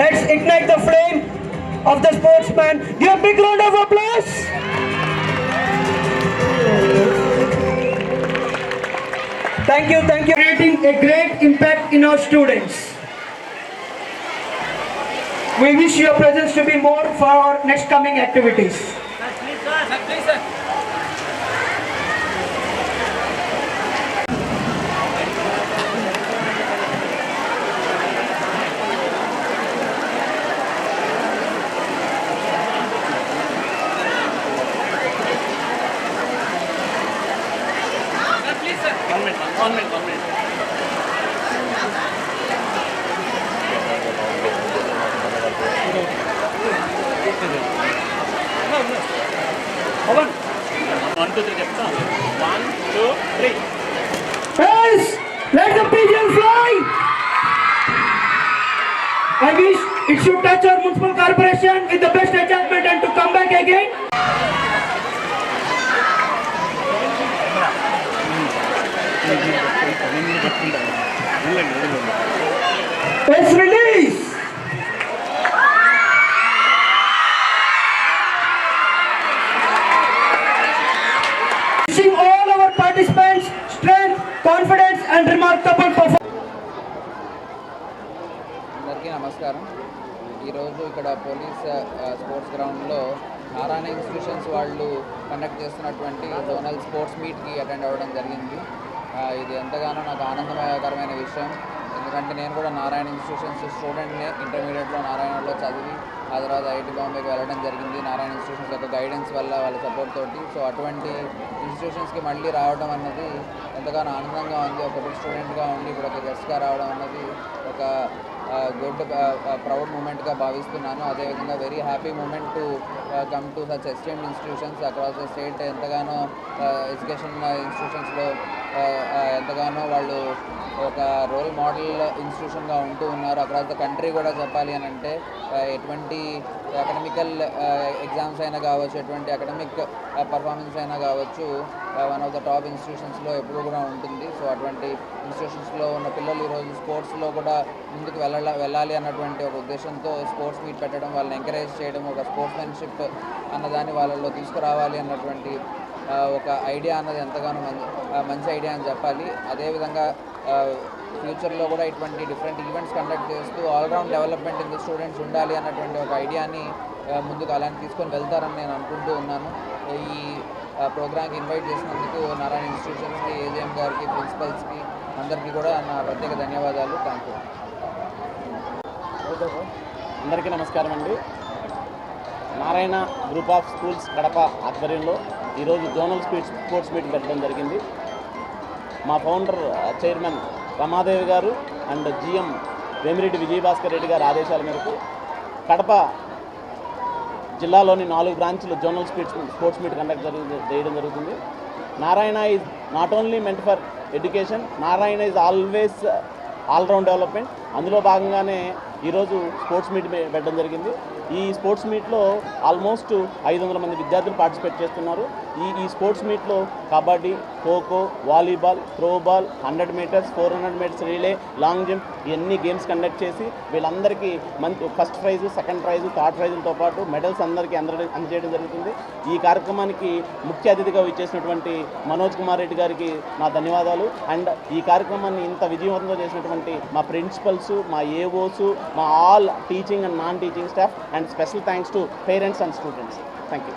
Let's ignite the flame of the sportsman. Give a big round of applause. Thank you, thank you. Creating a great impact in our students. We wish your presence to be more for our next coming activities. No, minute, no. One, two, three. One, two, three. Yes! Let the fly! I wish it should touch our municipal corporation with the best achievement and to come back again. It's release! అందరికీ నమస్కారం ఈరోజు ఇక్కడ police sports గ్రౌండ్లో Narayana institutions వాళ్ళు conduct చేస్తున్నటువంటి zonal sports మీట్కి attend అవ్వడం జరిగింది ఇది ఎంతగానో నాకు ఆనందమయకరమైన విషయం ఎందుకంటే నేను కూడా నారాయణ ఇన్స్టిట్యూషన్స్ స్టూడెంట్ని ఇంటర్మీడియట్లో నారాయణలో చదివి ఆ తర్వాత ఐటీ బాంబేకి వెళ్ళడం జరిగింది నారాయణ ఇన్స్టిట్యూషన్స్ యొక్క గైడెన్స్ వల్ల వాళ్ళ సపోర్ట్ తోటి సో అటువంటి ఇన్స్టిట్యూషన్స్కి మళ్ళీ రావడం అన్నది ఎంతగానో ఆనందంగా ఉంది ఒకటి స్టూడెంట్గా ఉండి ఇప్పుడు ఒక గెస్ట్గా రావడం అన్నది ఒక గుడ్ ప్రౌడ్ మూమెంట్గా భావిస్తున్నాను అదేవిధంగా very happy moment to come to such esteemed institutions across the state ఎంతగానో ఎడ్యుకేషన్ ఇన్స్టిట్యూషన్స్లో ఎంతగానో వాళ్ళు ఒక రోల్ మోడల్ ఇన్స్టిట్యూషన్గా ఉంటూ ఉన్నారు అక్రాస్ ద కంట్రీ కూడా చెప్పాలి అని అంటే ఎటువంటి అకాడమికల్ ఎగ్జామ్స్ అయినా కావచ్చు ఎటువంటి అకాడమిక్ పర్ఫార్మెన్స్ అయినా కావచ్చు వన్ ఆఫ్ ద టాప్ ఇన్స్టిట్యూషన్స్లో ఎప్పుడు కూడా ఉంటుంది సో అటువంటి ఇన్స్టిట్యూషన్స్లో ఉన్న పిల్లలు ఈరోజు స్పోర్ట్స్లో కూడా ముందుకు వెళ్ళ వెళ్ళాలి అన్నటువంటి ఒక ఉద్దేశంతో స్పోర్ట్స్ మీట్ పెట్టడం వాళ్ళని ఎంకరేజ్ చేయడం ఒక స్పోర్ట్స్మెన్షిప్ అన్నదాన్ని వాళ్ళలో తీసుకురావాలి అన్నటువంటి ఒక ఐడియా అన్నది ఎంతగానో మంచి మంచి ఐడియా అని చెప్పాలి అదేవిధంగా ఫ్యూచర్లో కూడా ఇటువంటి డిఫరెంట్ ఈవెంట్స్ కండక్ట్ చేస్తూ all round development in students ఉండాలి అన్నటువంటి ఒక ఐడియాని ముందుకు అలానే తీసుకొని వెళ్తారని నేను అనుకుంటూ ఉన్నాను ఈ ప్రోగ్రామ్కి ఇన్వైట్ చేసినందుకు నారాయణ ఇన్స్టిట్యూషన్స్కి ఏజిఎం గారికి ప్రిన్సిపల్స్కి అందరికీ కూడా నా ప్రత్యేక ధన్యవాదాలు థ్యాంక్ యూ అందరికీ నమస్కారం అండి Narayana group of schools Kadapa ఆధ్వర్యంలో ఈరోజు జోనల్ స్పీడ్ స్పోర్ట్స్ మీట్ పెట్టడం జరిగింది మా founder chairman Ramadevi garu and GM Vemireddy Vijayabhaskar Reddy గారి ఆదేశాల మేరకు కడప జిల్లాలోని నాలుగు బ్రాంచ్లు zonal speed sports meet conduct జరుగు చేయడం జరుగుతుంది Narayana is not only meant for education Narayana is always all round development అందులో భాగంగానే ఈరోజు స్పోర్ట్స్ మీట్ పెట్టడం జరిగింది ఈ స్పోర్ట్స్ మీట్లో ఆల్మోస్ట్ ఐదు వందల మంది విద్యార్థులు పార్టిసిపేట్ చేస్తున్నారు ఈ ఈ స్పోర్ట్స్ మీట్లో kabaddi kho kho volleyball throwball hundred metres four hundred metres relay long jump ఇవన్నీ గేమ్స్ కండక్ట్ చేసి వీళ్ళందరికీ మంచి first prize second prize third ప్రైజులతో పాటు మెడల్స్ అందరికీ అందరి అందజేయడం జరుగుతుంది ఈ కార్యక్రమానికి ముఖ్య అతిథిగా ఇచ్చేసినటువంటి మనోజ్ కుమార్ రెడ్డి గారికి నా ధన్యవాదాలు అండ్ ఈ కార్యక్రమాన్ని ఇంత విజయవంతంగా చేసినటువంటి మా ప్రిన్సిపల్స్ మా ఏవోసు మా all teaching and non teaching staff and And special thanks to parents and students. Thank you.